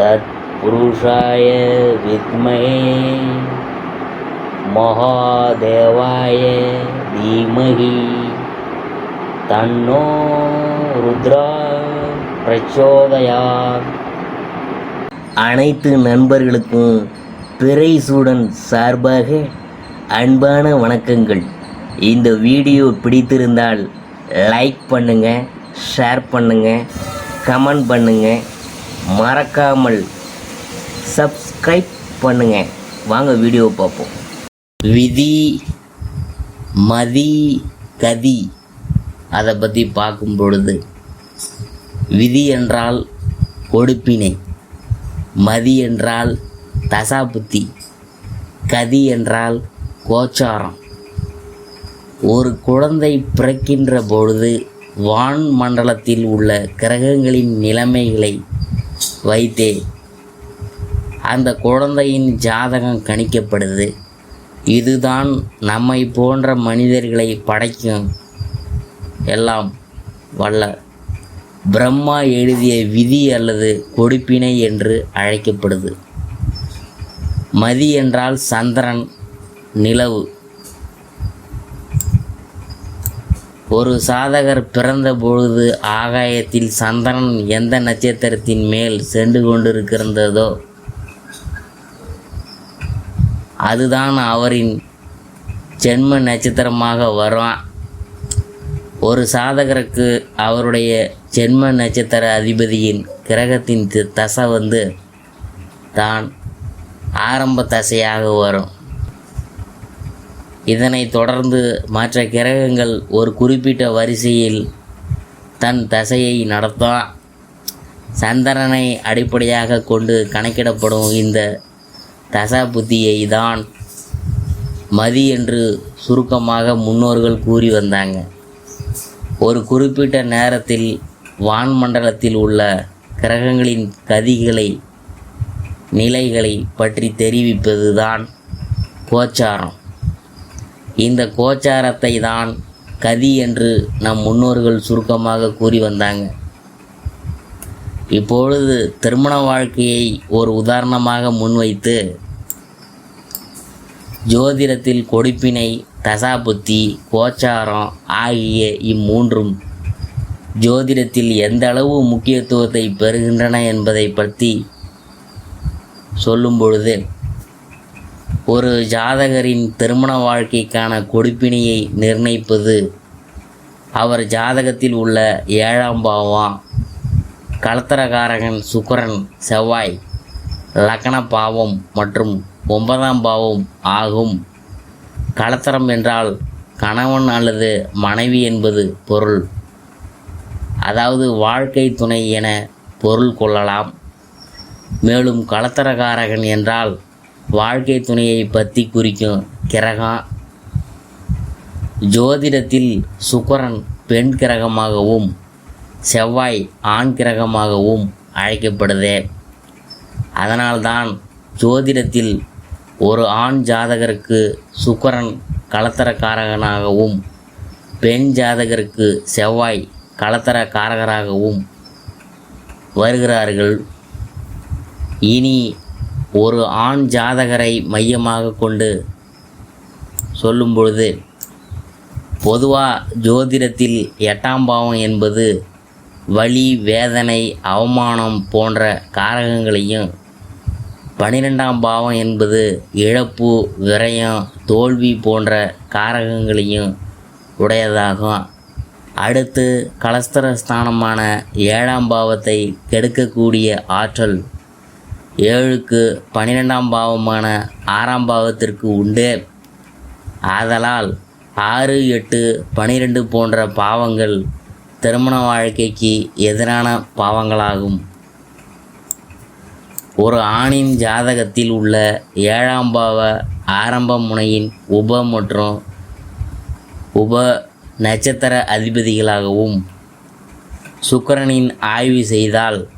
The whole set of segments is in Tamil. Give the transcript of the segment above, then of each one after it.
தத்புருஷாய வித்மயே மகாதேவாய தீமகி தன்னோ ருத்ரா பிரச்சோதயா அனைத்து நண்பர்களுக்கும் பிறைசூடன் சார்பாக அன்பான வணக்கங்கள். இந்த வீடியோ பிடித்திருந்தால் லைக் பண்ணுங்கள் ஷேர் பண்ணுங்கள் கமெண்ட் பண்ணுங்கள் மறக்காமல் சப்ஸ்கிரைப் பண்ணுங்க. வாங்க வீடியோ பார்ப்போம். விதி மதி கதி. அதை பற்றி பார்க்கும் பொழுது விதி என்றால் கொடுப்பினை மதி என்றால் தசாபுத்தி கதி என்றால் கோச்சாரம். ஒரு குழந்தை பிறக்கின்ற பொழுது வான் மண்டலத்தில் உள்ள கிரகங்களின் நிலைமைகளை வைத்தே. அந்த குழந்தையின் ஜாதகம் கணிக்கப்படுது. இதுதான் நம்மை போன்ற மனிதர்களை படைக்கும் எல்லாம் வல்ல. பிரம்மா எழுதிய விதி அல்லது கொடுப்பினை என்று அழைக்கப்படுது. மதி என்றால் சந்திரன் நிலவு. ஒரு சாதகர் பிறந்த பொழுது ஆகாயத்தில் சந்திரன் எந்த நட்சத்திரத்தின் மேல் சென்று கொண்டிருக்கிறதோ அதுதான் அவரின் ஜென்ம நட்சத்திரமாக வரும் ஒரு சாதகருக்கு அவருடைய ஜென்ம நட்சத்திர அதிபதியின் கிரகத்தின் தசை வந்து தான் ஆரம்ப தசையாக வரும். இதனைத் தொடர்ந்து மற்ற கிரகங்கள் ஒரு குறிப்பிட்ட வரிசையில் தன் தசையை நடத்தும் சந்திரனை அடிப்படையாக கொண்டு கணக்கிடப்படும் இந்த தசா புத்தியை தான் மதி என்று சுருக்கமாக முன்னோர்கள் கூறி வந்தாங்க. ஒரு குறிப்பிட்ட நேரத்தில் வான்மண்டலத்தில் உள்ள கிரகங்களின் கதிகளை நிலைகளை பற்றி தெரிவிப்பது தான் கோச்சாரம். இந்த கோச்சாரத்தை தான் கதி என்று நம் முன்னோர்கள் சுருக்கமாக கூறி வந்தாங்க. இப்பொழுது திருமண வாழ்க்கையை ஒரு உதாரணமாக முன்வைத்து ஜோதிடத்தில் கொடுப்பினை தசாபுத்தி கோச்சாரம் ஆகிய இம்மூன்றும் ஜோதிடத்தில் எந்த அளவு முக்கியத்துவத்தை பெறுகின்றன என்பதை பற்றி சொல்லும் பொழுது ஒரு ஜாதகரின் திருமண வாழ்க்கைக்கான கொடுப்பினையை நிர்ணயிப்பது அவர் ஜாதகத்தில் உள்ள ஏழாம் பாவம் கலத்தரகாரகன் சுக்கரன் செவ்வாய் லக்ன பாவம் மற்றும் ஒன்பதாம் பாவம் ஆகும். கலத்தரம் என்றால் கணவன் அல்லது மனைவி என்பது பொருள். அதாவது வாழ்க்கை துணை என பொருள் கொள்ளலாம். மேலும் கலத்தரகாரகன் என்றால் வாழ்க்கை துணையை பற்றி குறிக்கும் கிரகம் ஜோதிடத்தில் சுக்கரன் பெண் கிரகமாகவும் செவ்வாய் ஆண் கிரகமாகவும் அழைக்கப்படுது. அதனால்தான் ஜோதிடத்தில் ஒரு ஆண் ஜாதகருக்கு சுக்கரன் கலத்தரக்காரகனாகவும் பெண் ஜாதகருக்கு செவ்வாய் கலத்தர காரகராகவும் வருகிறார்கள். இனி ஒரு ஆண் ஜாதகரை மையமாக கொண்டு சொல்லும் பொழுது பொதுவாக ஜோதிடத்தில் எட்டாம் பாவம் என்பது வலி வேதனை அவமானம் போன்ற காரகங்களையும் பன்னிரெண்டாம் பாவம் என்பது இழப்பு விரயம் தோல்வி போன்ற காரகங்களையும் உடையதாகும். அடுத்து கலஸ்தர ஸ்தானமான ஏழாம் பாவத்தை கெடுக்கக்கூடிய ஆற்றல் ஏழுக்கு பன்னிரெண்டாம் பாவமான ஆறாம் பாவத்திற்கு உண்டு. ஆதலால் ஆறு எட்டு பனிரெண்டு போன்ற பாவங்கள் திருமண வாழ்க்கைக்கு எதிரான பாவங்களாகும். ஒரு ஆணின் ஜாதகத்தில் உள்ள ஏழாம் பாவ ஆரம்ப முனையின் உப மற்றும் உப நட்சத்திர அதிபதிகளாகவும் சுக்கரனின் ஆய்வு செய்தால்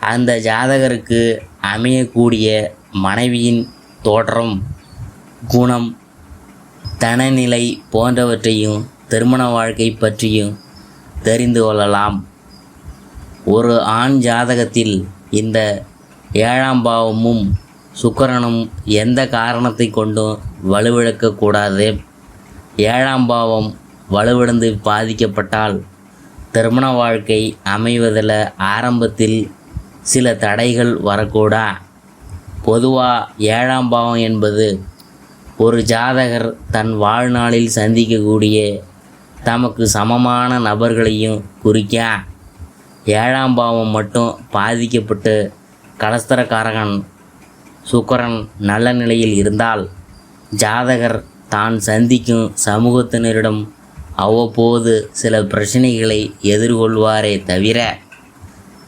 அந்த ஜாதகருக்கு அமையக்கூடிய மனைவியின் தோற்றம் குணம் தனநிலை போன்றவற்றையும் திருமண வாழ்க்கை பற்றியும் தெரிந்து கொள்ளலாம். ஒரு ஆண் ஜாதகத்தில் இந்த ஏழாம் பாவமும் சுக்கரனும் எந்த காரணத்தை கொண்டும் வலுவிழக்கக்கூடாது ஏழாம் பாவம் வலுவிழந்து பாதிக்கப்பட்டால் திருமண வாழ்க்கை அமைவதில் ஆரம்பத்தில் சில தடைகள் வரக்கூடா. பொதுவாக ஏழாம் பாவம் என்பது ஒரு ஜாதகர் தன் வாழ்நாளில் சந்திக்கக்கூடிய தமக்கு சமமான நபர்களையும் குறிக்க. ஏழாம் பாவம் மட்டும் பாதிக்கப்பட்டு கலஸ்தரக்காரகன் சுக்கரன் நல்ல நிலையில் இருந்தால் ஜாதகர் தான் சந்திக்கும் சமூகத்தினரிடம் அவ்வப்போது சில பிரச்சனைகளை எதிர்கொள்வாரே தவிர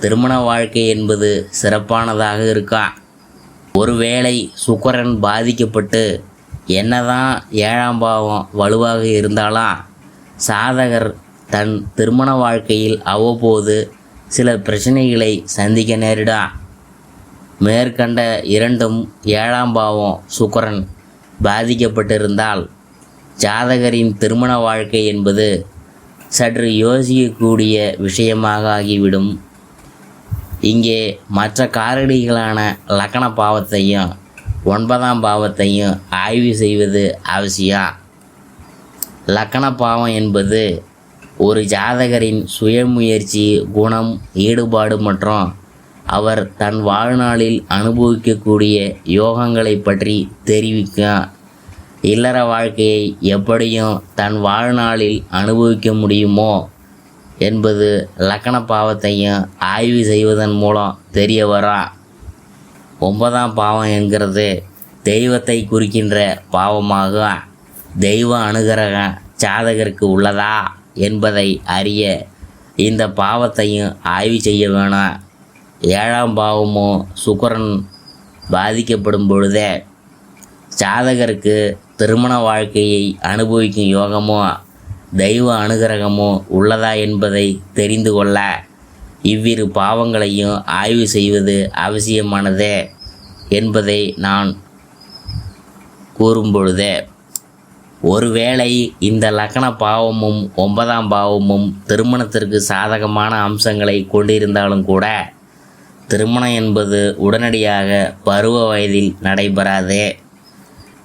திருமண வாழ்க்கை என்பது சிறப்பானதாக இருக்கா? ஒருவேளை சுக்கரன் பாதிக்கப்பட்டு என்னதான் ஏழாம் பாவம் வலுவாக இருந்தாலும் சாதகர் தன் திருமண வாழ்க்கையில் அவ்வப்போது சில பிரச்சனைகளை சந்திக்க நேரிடா. மேற்கண்ட இரண்டும் ஏழாம் பாவம் சுக்கரன் பாதிக்கப்பட்டிருந்தால் ஜாதகரின் திருமண வாழ்க்கை என்பது சற்று யோசிக்கக்கூடிய விஷயமாக ஆகிவிடும். இங்கே மற்ற காரணிகளான லக்கண பாவத்தையும் ஒன்பதாம் பாவத்தையும் ஆய்வு செய்வது அவசியம் லக்கண பாவம் என்பது ஒரு ஜாதகரின் சுயமுயற்சி குணம் ஈடுபாடு மற்றும் அவர் தன் வாழ்நாளில் அனுபவிக்கக்கூடிய யோகங்களை பற்றி தெரிவிக்கும் இல்லற வாழ்க்கையை எப்படியும் தன் வாழ்நாளில் அனுபவிக்க முடியுமோ? என்பது லக்கண பாவத்தையும் ஆய்வு செய்வதன் மூலம் தெரிய வரும் ஒன்பதாம் பாவம் என்கிறது தெய்வத்தை குறிக்கின்ற பாவமாகும் தெய்வ அனுகிரகம் சாதகருக்கு உள்ளதா என்பதை அறிய இந்த பாவத்தையும் ஆய்வு செய்ய வேணும் ஏழாம் பாவமும் சுக்கரன் பாதிக்கப்படும் பொழுதே ஜாதகருக்கு திருமண வாழ்க்கையை அனுபவிக்கும் யோகமோ தெய்வ அனுகிரகமோ உள்ளதா என்பதை தெரிந்து கொள்ள இவ்விரு பாவங்களையும் ஆய்வு செய்வது அவசியமானதே என்பதை நான் கூறும்பொழுதே. ஒருவேளை இந்த லக்கண பாவமும் ஒன்பதாம் பாவமும் திருமணத்திற்கு சாதகமான அம்சங்களை கொண்டிருந்தாலும் கூட திருமணம் என்பது உடனடியாக பருவ வயதில் நடைபெறாது.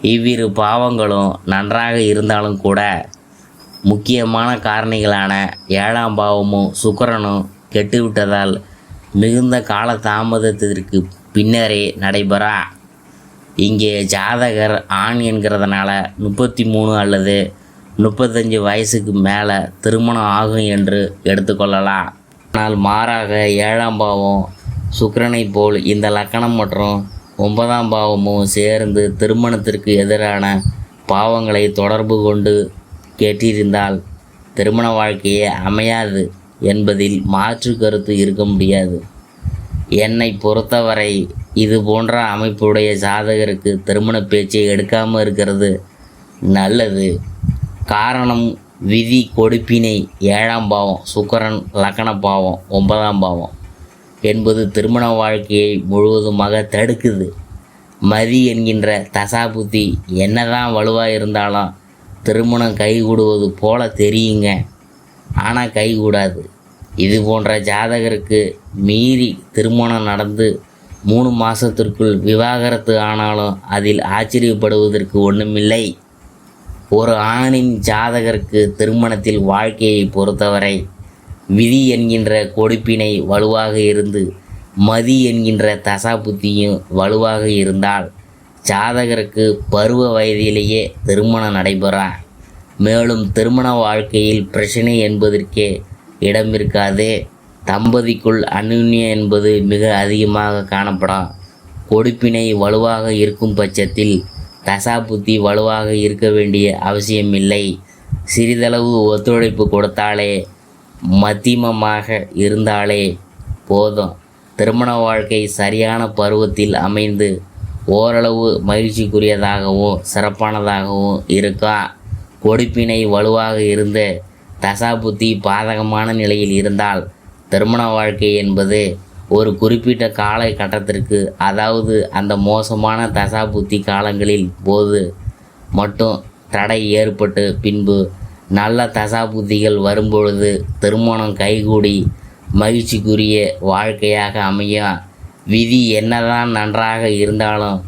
இவ்விரு பாவங்களும் நன்றாக இருந்தாலும் கூட முக்கியமான காரணிகளான ஏழாம் பாவமும் சுக்கரனும் கெட்டுவிட்டதால் மிகுந்த கால தாமதத்திற்கு பின்னரே நடைபெறா. இங்கே ஜாதகர் ஆண் என்கிறதுனால முப்பத்தி மூணு அல்லது முப்பத்தஞ்சு வயசுக்கு மேலே திருமணம் ஆகும் என்று எடுத்துக்கொள்ளலாம் ஆனால் மாறாக ஏழாம் பாவம் சுக்கரனை போல் இந்த லக்கணம் மற்றும் ஒன்பதாம் பாவமும் சேர்ந்து திருமணத்திற்கு எதிரான பாவங்களை தொடர்பு கொண்டு கேட்டிருந்தால் திருமண வாழ்க்கையே அமையாது என்பதில் மாற்று கருத்து இருக்க முடியாது. என்னை பொறுத்தவரை இது போன்ற அமைப்புடைய ஜாதகருக்கு திருமண பேச்சை எடுக்காமல் இருக்கிறது நல்லது. காரணம் விதி கொடுப்பினை ஏழாம் பாவம் சுக்கரன் லக்கண பாவம் ஒன்பதாம் பாவம் என்பது திருமண வாழ்க்கையை முழுவதுமாக தடுக்குது. மதி என்கின்ற தசாபுத்தி என்னதான் வலுவாக இருந்தாலும் திருமணம் கைகூடுவது போல தெரியுங்க. ஆனால் கைகூடாது இது போன்ற ஜாதகருக்கு மீறி திருமணம் நடந்து மூணு மாதத்திற்குள் விவாகரத்து ஆனாலும் அதில் ஆச்சரியப்படுவதற்கு ஒன்றுமில்லை ஒரு ஆணின் ஜாதகருக்கு திருமணத்தில் வாழ்க்கையை பொறுத்தவரை விதி என்கின்ற கொடுப்பினை வலுவாக இருந்து மதி என்கின்ற தசாபுத்தியும் வலுவாக இருந்தால் ஜாதகருக்கு பருவ வயதிலேயே திருமணம் நடைபெறான் மேலும் திருமண வாழ்க்கையில் பிரச்சனை என்பதற்கே இடம் இருக்காது. தம்பதிக்குள் அந்யுன்யம் என்பது மிக அதிகமாக காணப்படும். கொடுப்பினை வலுவாக இருக்கும் பட்சத்தில் தசாபுத்தி வலுவாக இருக்க வேண்டிய அவசியமில்லை. சிறிதளவு ஒத்துழைப்பு கொடுத்தாலே மத்தியமமாக இருந்தாலே போதும். திருமண வாழ்க்கை சரியான பருவத்தில் அமைந்து ஓரளவு மகிழ்ச்சிக்குரியதாகவும் சிறப்பானதாகவும் இருக்கா? கொடுப்பினை வலுவாக இருந்து தசாபுத்தி பாதகமான நிலையில் இருந்தால் திருமண வாழ்க்கை என்பது ஒரு குறிப்பிட்ட காலகட்டத்திற்கு அதாவது அந்த மோசமான தசாபுத்தி காலங்களில் போது மட்டும் தடை ஏற்பட்டு பின்பு நல்ல தசாபுத்திகள் வரும்பொழுது திருமணம் கைகூடி மகிழ்ச்சிக்குரிய வாழ்க்கையாக அமையும் விதி என்னதான் நன்றாக இருந்தாலும்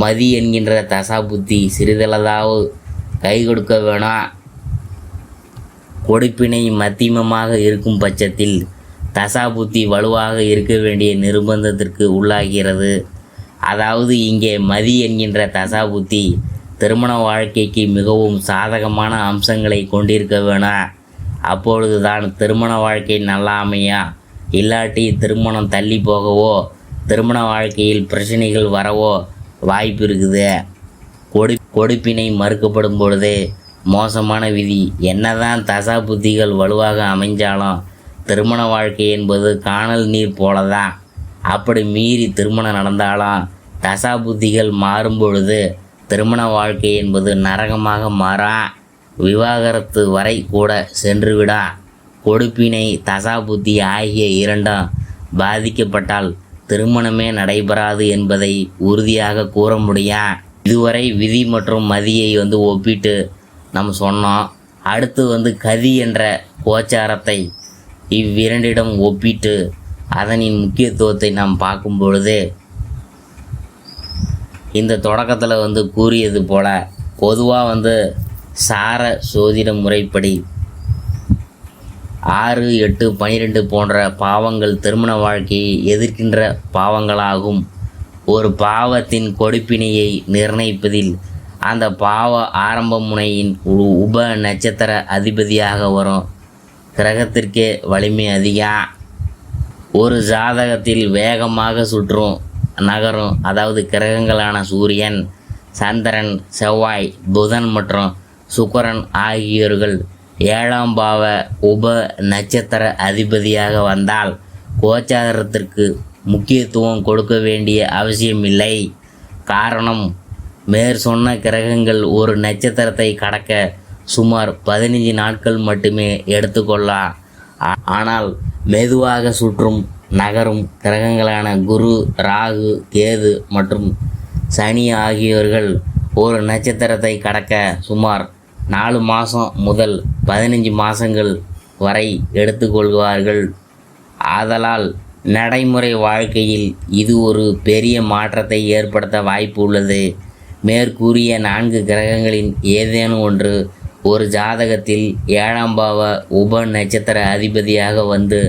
மதி என்கின்ற தசா புத்தி சிறிதளதாவது கை கொடுக்க வேணாம் கொடுப்பினை மத்தியமமாக இருக்கும் பட்சத்தில் தசா புத்தி வலுவாக இருக்க வேண்டிய நிர்பந்தத்திற்கு உள்ளாகிறது. அதாவது இங்கே மதி என்கின்ற தசா புத்தி திருமண வாழ்க்கைக்கு மிகவும் சாதகமான அம்சங்களை கொண்டிருக்க வேணாம் அப்பொழுதுதான் திருமண வாழ்க்கை நல்லா அமையா இல்லாட்டி திருமணம் தள்ளி போகவோ? திருமண வாழ்க்கையில் பிரச்சனைகள் வரவோ வாய்ப்பு இருக்குது. கொடு கொடுப்பினை மறுக்கப்படும் பொழுது மோசமான விதி. என்னதான் தசா புத்திகள் வலுவாக அமைஞ்சாலும் திருமண வாழ்க்கை என்பது காணல் நீர் போலதான் அப்படி மீறி திருமணம் நடந்தாலும் தசா புத்திகள் மாறும் பொழுது திருமண வாழ்க்கை என்பது நரகமாக மாறா? விவாகரத்து வரை கூட சென்றுவிடா கொடுப்பினை தசா புத்தி ஆகிய இரண்டும் பாதிக்கப்பட்டால் திருமணமே நடைபெறாது என்பதை உறுதியாக கூற முடியும் இதுவரை விதி மற்றும் மதியை வந்து ஒப்பிட்டு நம்ம சொன்னோம். அடுத்து வந்து கதி என்ற கோச்சாரத்தை இவ்விரண்டிடம் ஒப்பிட்டு அதனின் முக்கியத்துவத்தை நாம் பார்க்கும் பொழுது இந்த தொடக்கத்தில் வந்து கூறியது போல பொதுவாக வந்து சார சோதிட முறைப்படி ஆறு எட்டு பனிரெண்டு போன்ற பாவங்கள் திருமண வாழ்க்கையை எதிர்க்கின்ற பாவங்களாகும். ஒரு பாவத்தின் கொடுப்பினையை நிர்ணயிப்பதில் அந்த பாவ ஆரம்ப முனையின் உ- உப நட்சத்திர அதிபதியாக வரும். கிரகத்திற்கே வலிமை அதிகம் ஒரு ஜாதகத்தில் வேகமாக சுற்றும் நகரும். அதாவது கிரகங்களான சூரியன் சந்திரன் செவ்வாய் புதன் மற்றும் சுக்கரன் ஆகியோர்கள் ஏழாம் பாவ உப நட்சத்திர அதிபதியாக வந்தால் கோச்சாரத்திற்கு முக்கியத்துவம் கொடுக்க வேண்டிய அவசியமில்லை. காரணம் மேற் சொன்ன கிரகங்கள் ஒரு நட்சத்திரத்தை கடக்க சுமார் பதினைஞ்சு நாட்கள் மட்டுமே எடுத்துக்கொள்ளலாம் ஆனால் மெதுவாக சுற்றும் நகரும் கிரகங்களான குரு ராகு கேது மற்றும் சனி ஆகியோர்கள் ஒரு நட்சத்திரத்தை கடக்க சுமார் நாலு மாதம் முதல் பதினஞ்சு மாதங்கள் வரை எடுத்துக்கொள்வார்கள். ஆதலால் நடைமுறை வாழ்க்கையில் இது ஒரு பெரிய மாற்றத்தை ஏற்படுத்த வாய்ப்பு உள்ளது. மேற்கூறிய நான்கு கிரகங்களின் ஏதேனும் ஒன்று ஒரு ஜாதகத்தில் ஏழாம் பாவ உப நட்சத்திர அதிபதியாக வந்து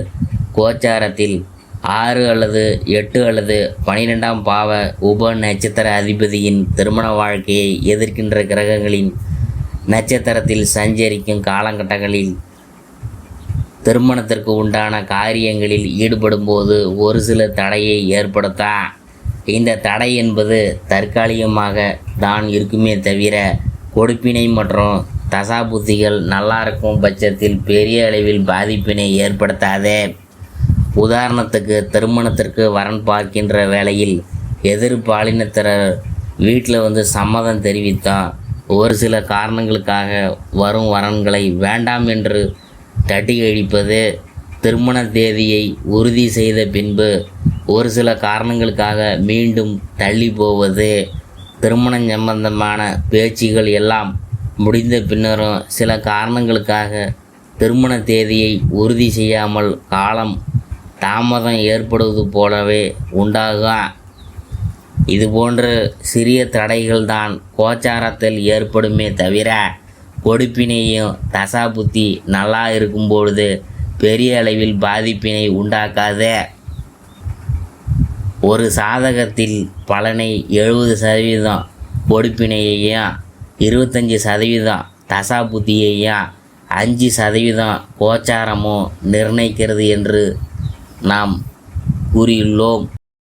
கோச்சாரத்தில் ஆறு அல்லது எட்டு அல்லது பனிரெண்டாம் பாவ உப நட்சத்திர அதிபதியின் திருமண வாழ்க்கையை எதிர்க்கின்ற கிரகங்களின் நட்சத்திரத்தில் சஞ்சரிக்கும் காலகட்டங்களில் திருமணத்திற்கு உண்டான காரியங்களில் ஈடுபடும்போது ஒரு சில தடையை ஏற்படுத்தா இந்த தடை என்பது தற்காலிகமாக தான் இருக்குமே தவிர கொடுப்பினை மற்றும் தசாபுத்திகள் நல்லா இருக்கும் பட்சத்தில் பெரிய அளவில் பாதிப்பினை ஏற்படுத்தாதே. உதாரணத்துக்கு திருமணத்திற்கு வரன் பார்க்கின்ற வேளையில் எதிர்பாலினத்தினர் வீட்டில் வந்து சம்மதம் தெரிவித்தோம் ஒரு சில காரணங்களுக்காக வரும் வரன்களை வேண்டாம் என்று தட்டி கழிப்பது திருமண தேதியை உறுதி செய்த பின்பு ஒரு சில காரணங்களுக்காக மீண்டும் தள்ளி போவது திருமணம் சம்பந்தமான பேச்சுகள் எல்லாம் முடிந்த பின்னரும் சில காரணங்களுக்காக திருமண தேதியை உறுதி செய்யாமல் காலம் தாமதம் ஏற்படுவது போலவே உண்டாகும் இது போன்ற சிறிய தடைகள் தான் கோச்சாரத்தில் ஏற்படுமே தவிர கொடுப்பினையும் தசா புத்தி நல்லா இருக்கும் பொழுது பெரிய அளவில் பாதிப்பினை உண்டாக்காத ஒரு சாதகத்தில் பலனை எழுபது சதவீதம் கொடுப்பினையையும் இருபத்தஞ்சி சதவீதம் தசா புத்தியையும் அஞ்சு சதவீதம் கோச்சாரமும் நிர்ணயிக்கிறது என்று நாம் கூறியுள்ளோம்.